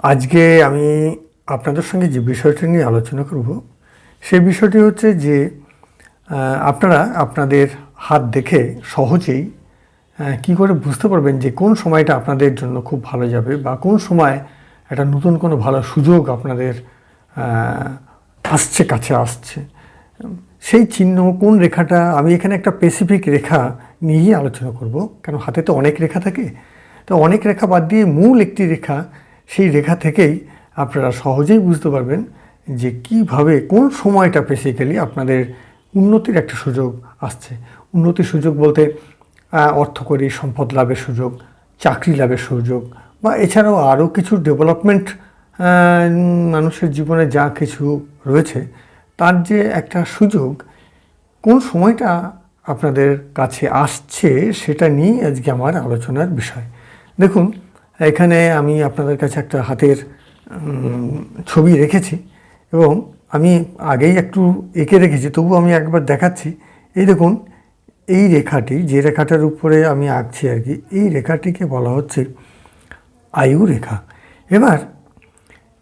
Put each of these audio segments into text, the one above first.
আজকে আমি আপনাদের সঙ্গে যে বিষয়টি নিয়ে আলোচনা করব সেই বিষয়টি হচ্ছে যে আপনারা আপনাদের হাত দেখে সহজেই কি করে বুঝতে পারবেন যে কোন সময়টা আপনাদের জন্য খুব ভালো যাবে বা কোন সময় একটা নতুন কোনো ভালো সুযোগ আপনাদের আসছে, কাছে আসছে। সেই চিহ্ন কোন রেখাটা, আমি এখানে একটা স্পেসিফিক রেখা নিয়েই আলোচনা করব কারণ হাতে তো অনেক রেখা থাকে। তো অনেক রেখা বাদ দিয়ে মূল একটি রেখা, সেই রেখা থেকেই আপনারা সহজেই বুঝতে পারবেন যে কীভাবে কোন সময়টা বেসিক্যালি আপনাদের উন্নতির একটা সুযোগ আসছে। উন্নতির সুযোগ বলতে অর্থকরী সম্পদ লাভের সুযোগ, চাকরি লাভের সুযোগ, বা এছাড়াও আরও কিছু ডেভেলপমেন্ট মানুষের জীবনে যা কিছু রয়েছে, তার যে একটা সুযোগ, কোন সময়টা আপনাদের কাছে আসছে সেটা নিয়ে আজকে আমার আলোচনার বিষয়। দেখুন, এখানে আমি আপনাদের কাছে একটা হাতের ছবি রেখেছি এবং আমি আগেই একটু এঁকে রেখেছি, তবু আমি একবার দেখাচ্ছি। এই দেখুন, এই রেখাটি, যে রেখাটার উপরে আমি আঁকছি আর কি, এই রেখাটিকে বলা হচ্ছে আয়ু রেখা এবার,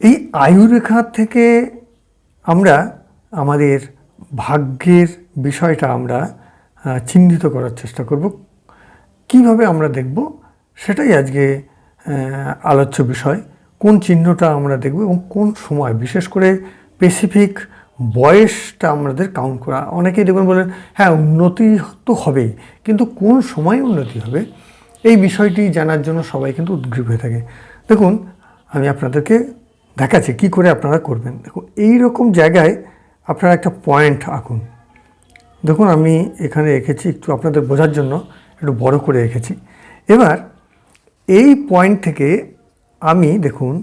এই আয়ু রেখা থেকে আমরা আমাদের ভাগ্যের বিষয়টা আমরা চিহ্নিত করার চেষ্টা করব। কীভাবে আমরা দেখব? সেটাই আজকে আলোচ্য বিষয়। কোন চিহ্নটা আমরা দেখব এবং কোন সময়? বিশেষ করে স্পেসিফিক বয়সটা আমাদের কাউন্ট করা। অনেকেই দেখবেন বলেন হ্যাঁ উন্নতি তো হবেই, কিন্তু কোন সময় উন্নতি হবে? এই বিষয়টি জানার জন্য সবাই কিন্তু উদ্গ্রীব হয়ে থাকে। দেখুন, আমি আপনাদেরকে দেখাচ্ছি কি করে আপনারা করবেন। দেখুন এই রকম জায়গায় আপনারা একটা পয়েন্ট আঁকুন। দেখুন, আমি এখানে রেখেছি একটু আপনাদের বোঝার জন্য, একটু বড় করে রেখেছি। এবার এই পয়েন্ট থেকে আমি দেখুন,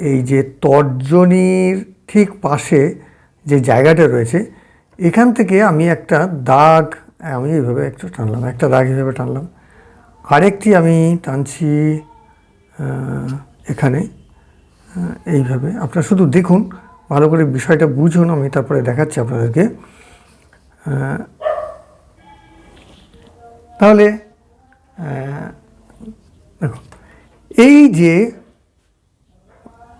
এই যে তর্জনীর ঠিক পাশে যে জায়গাটা রয়েছে, এখান থেকে আমি একটা দাগ, আমি এইভাবে একটু টানলাম, একটা দাগ হিসেবে টানলাম। আরেকটি আমি টানছি এখানে এইভাবে। আপনারা শুধু দেখুন, ভালো করে বিষয়টা বুঝুন, আমি তারপরে দেখাচ্ছি আপনাদেরকে। তাহলে দেখুন এই যে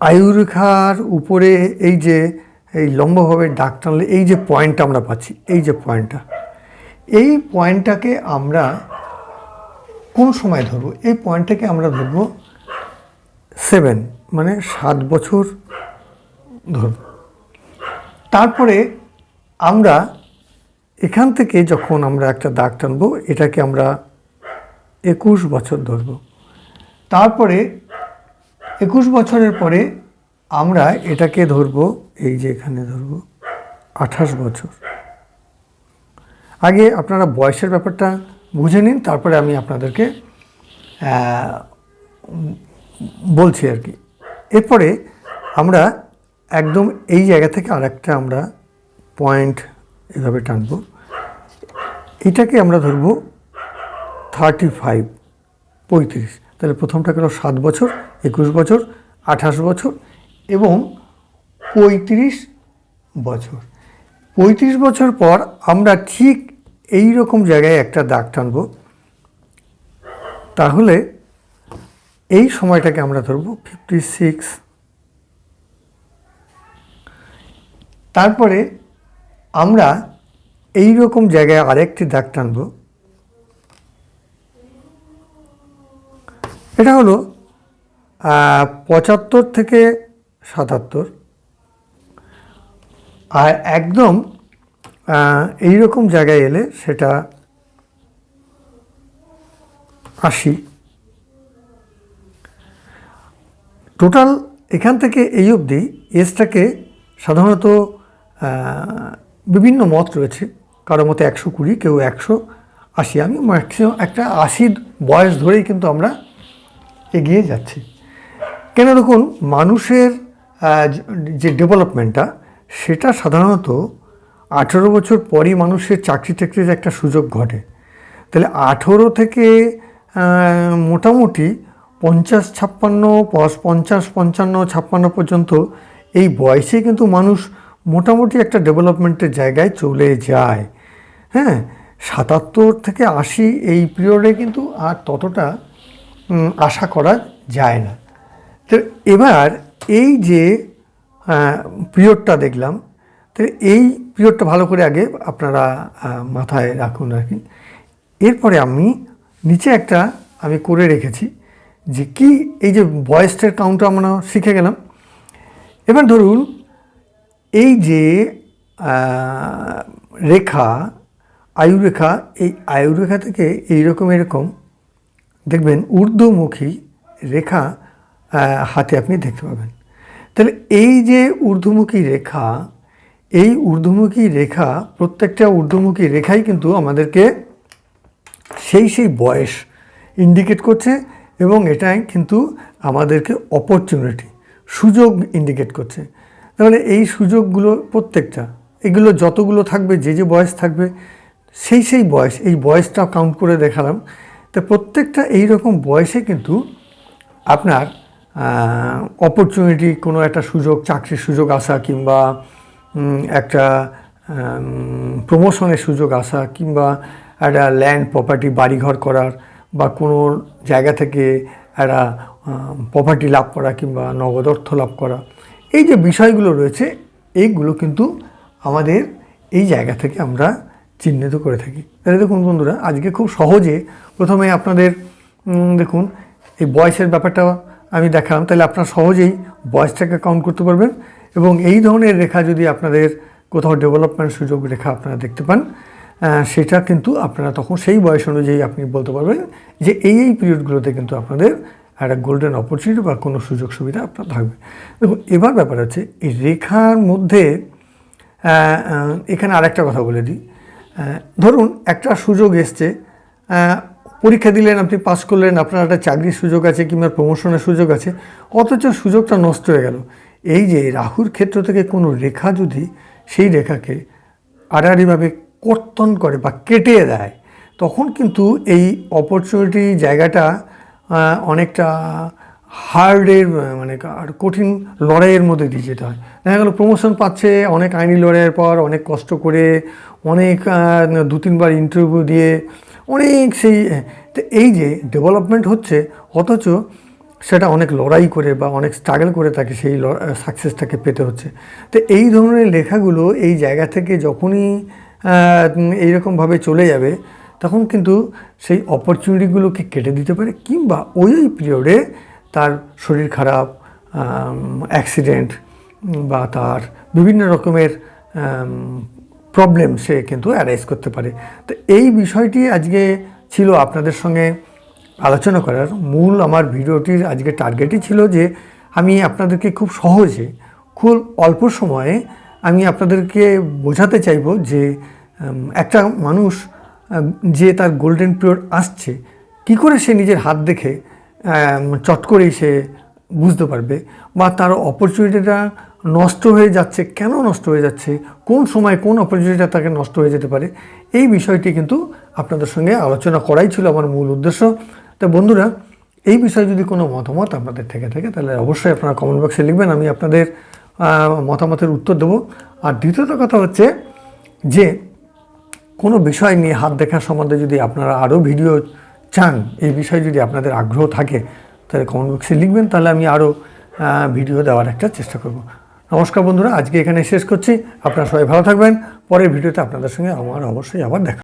আয়ুরেখার উপরে এই যে, এই লম্বভাবে ডাক টানলে এই যে পয়েন্টটা আমরা পাচ্ছি, এই যে পয়েন্টটা, এই পয়েন্টটাকে আমরা কোন সময় ধরবো? এই পয়েন্টটাকে আমরা ধরবো সেভেন মানে সাত বছর ধরব। তারপরে আমরা এখান থেকে যখন আমরা একটা দাগ টানবো, এটাকে আমরা একুশ বছর ধরব। তারপরে একুশ বছরের পরে আমরা এটাকে ধরব, এই যে এখানে ধরব, আঠাশ বছর। আগে আপনারা বয়সের ব্যাপারটা বুঝে নিন, তারপরে আমি আপনাদেরকে বলছি আর কি। এরপরে আমরা একদম এই জায়গা থেকে আরেকটা আমরা পয়েন্ট এভাবে টানবো। এটাকে আমরা ধরবো থার্টি ফাইভ, পঁয়ত্রিশ। তাহলে প্রথমটা গেল সাত বছর, একুশ বছর, আঠাশ বছর এবং পঁয়ত্রিশ বছর। পঁয়ত্রিশ বছর পর আমরা ঠিক এই রকম জায়গায় একটা দাগ টানব। তাহলে এই সময়টাকে আমরা ধরব ফিফটি সিক্স তারপরে আমরা এই রকম জায়গায় আরেকটি দাগ টানব। এটা হলো পঁচাত্তর থেকে সাতাত্তর। আর একদম এই রকম জায়গায় এলে সেটা আশি। টোটাল এখান থেকে এই অবধি এজটাকে সাধারণত বিভিন্ন মত রয়েছে। কারও মতে একশো কুড়ি, কেউ একশো আশি। আমি ম্যাক্সিমাম একটা আশি বয়স ধরেই কিন্তু আমরা এগিয়ে যাচ্ছে। কেন দেখুন, মানুষের যে ডেভেলপমেন্টটা, সেটা সাধারণত আঠেরো বছর পরই মানুষের চাকরি টাকরির একটা সুযোগ ঘটে। তাহলে আঠেরো থেকে মোটামুটি পঞ্চাশ ছাপ্পান্ন পঞ্চাশ, পঞ্চান্ন, ছাপ্পান্ন পর্যন্ত এই বয়সে কিন্তু মানুষ মোটামুটি একটা ডেভেলপমেন্টের জায়গায় চলে যায়। হ্যাঁ সাতাত্তর থেকে আশি এই পিরিয়ডে কিন্তু আর ততটা আশা করা যায় না। তো এবার এই যে পিরিয়ডটা দেখলাম, তো এই পিরিয়ডটা ভালো করে আগে আপনারা মাথায় রাখুন আর কি। এরপরে আমি নিচে একটা আমি করে রেখেছি যে কি এই যে বয়েসটার কাউন্টটা আমরা শিখে গেলাম। এবার ধরুন, এই যে রেখা, আয়ুরেখা, এই আয়ুরেখা থেকে এইরকম এরকম দেখবেন ঊর্ধ্বমুখী রেখা হাতে আপনি দেখতে পাবেন। তাহলে এই যে ঊর্ধ্বমুখী রেখা, এই ঊর্ধ্বমুখী রেখা প্রত্যেকটা ঊর্ধ্বমুখী রেখাই কিন্তু আমাদেরকে সেই সেই বয়স ইন্ডিকেট করছে এবং এটাই কিন্তু আমাদেরকে অপরচুনিটি সুযোগ ইন্ডিকেট করছে। তাহলে এই সুযোগগুলো প্রত্যেকটা, এগুলো যতগুলো থাকবে, যে যে বয়স থাকবে, সেই সেই বয়স, এই বয়সটা কাউন্ট করে দেখালাম। তা প্রত্যেকটা এই রকম বয়সে কিন্তু আপনার অপরচুনিটি কোনো একটা সুযোগ, চাকরির সুযোগ আসা কিংবা একটা প্রমোশনের সুযোগ আসা কিংবা একটা ল্যান্ড প্রপার্টি বাড়িঘর করার বা কোনো জায়গা থেকে একটা প্রপার্টি লাভ করা কিংবা নগদ অর্থ লাভ করা। এই যে বিষয়গুলো রয়েছে, এইগুলো কিন্তু আমাদের এই জায়গা থেকে আমরা চিহ্নিত করে থাকি। তাহলে দেখুন বন্ধুরা, আজকে খুব সহজে প্রথমে আপনাদের দেখুন, এই বয়সের ব্যাপারটা আমি দেখালাম। তাহলে আপনারা সহজেই বয়সটাকে কাউন্ট করতে পারবেন এবং এই ধরনের রেখা যদি আপনাদের কোথাও ডেভেলপমেন্ট সুযোগ রেখা আপনারা দেখতে পান সেটা কিন্তু আপনারা তখন সেই বয়স অনুযায়ী আপনি বলতে পারবেন যে এই এই পিরিয়ডগুলোতে কিন্তু আপনাদের একটা গোল্ডেন অপরচুনিটি বা কোনো সুযোগ সুবিধা আপনার থাকবে। দেখুন, এবার ব্যাপার হচ্ছে, এই রেখার মধ্যে এখানে আরেকটা কথা বলে দিই। ধরুন একটা সুযোগ এসছে পরীক্ষা দিলেন, আপনি পাস করলেন, আপনার একটা চাকরির সুযোগ আছে কিংবা প্রমোশনের সুযোগ আছে, অথচ সুযোগটা নষ্ট হয়ে গেল। এই যে রাহুর ক্ষেত্র থেকে কোনো রেখা যদি সেই রেখাকে আড়াআড়িভাবে কর্তন করে বা কেটে দেয়, তখন কিন্তু এই অপরচুনিটি জায়গাটা অনেকটা হার্ডের মানে আর কঠিন লড়াইয়ের মধ্যে দিয়ে যেতে হয়। দেখা গেলো প্রমোশন পাচ্ছে, অনেক আইনি লড়াইয়ের পর অনেক কষ্ট করে, অনেক দু তিনবার ইন্টারভিউ দিয়ে, অনেক সেই তো এই যে ডেভেলপমেন্ট হচ্ছে, অথচ সেটা অনেক লড়াই করে বা অনেক স্ট্রাগল করে তাকে সেই সাকসেসটাকে পেতে হচ্ছে। তো এই ধরনের লেখাগুলো এই জায়গা থেকে যখনই এইরকমভাবে চলে যাবে, তখন কিন্তু সেই অপরচুনিটিগুলোকে কেটে দিতে পারে কিংবা ওই পিরিয়ডে তার শরীর খারাপ অ্যাক্সিডেন্ট বা তার বিভিন্ন রকমের প্রবলেম সে কিন্তু অ্যারাইজ করতে পারে। তো এই বিষয়টি আজকে ছিল আপনাদের সঙ্গে আলোচনা করার। মূল আমার ভিডিওটির আজকে টার্গেটই ছিল যে আমি আপনাদেরকে খুব সহজে, খুব অল্প সময়ে আমি আপনাদেরকে বোঝাতে চাইব যে একটা মানুষ যে তার গোল্ডেন পিরিয়ড আসছে, কি করে সে নিজের হাত দেখে চট করেই সে বুঝতে পারবে বা তার অপরচুনিটিটা নষ্ট হয়ে যাচ্ছে। কেন নষ্ট হয়ে যাচ্ছে? কোন সময় কোন অপরচুনিটিটা তাকে নষ্ট হয়ে যেতে পারে? এই বিষয়টি কিন্তু আপনাদের সঙ্গে আলোচনা করাই ছিল আমার মূল উদ্দেশ্য। তো বন্ধুরা, এই বিষয়ে যদি কোনো মতামত আপনাদের থেকে থাকে, তাহলে অবশ্যই আপনারা কমেন্ট বক্সে লিখবেন, আমি আপনাদের মতামতের উত্তর দেবো। আর দ্বিতীয়ত কথা হচ্ছে যে, কোনো বিষয় নিয়ে হাত দেখার সম্বন্ধে যদি আপনারা আরও ভিডিও চান, এই বিষয়ে যদি আপনাদের আগ্রহ থাকে, তাহলে কমেন্ট বক্সে লিখবেন, তাহলে আমি আরও ভিডিও দেওয়ার একটা চেষ্টা করব। নমস্কার বন্ধুরা, আজকে এখানে শেষ করছি। আপনারা সবাই ভালো থাকবেন। পরের ভিডিওতে আপনাদের সঙ্গে আমার অবশ্যই আবার দেখা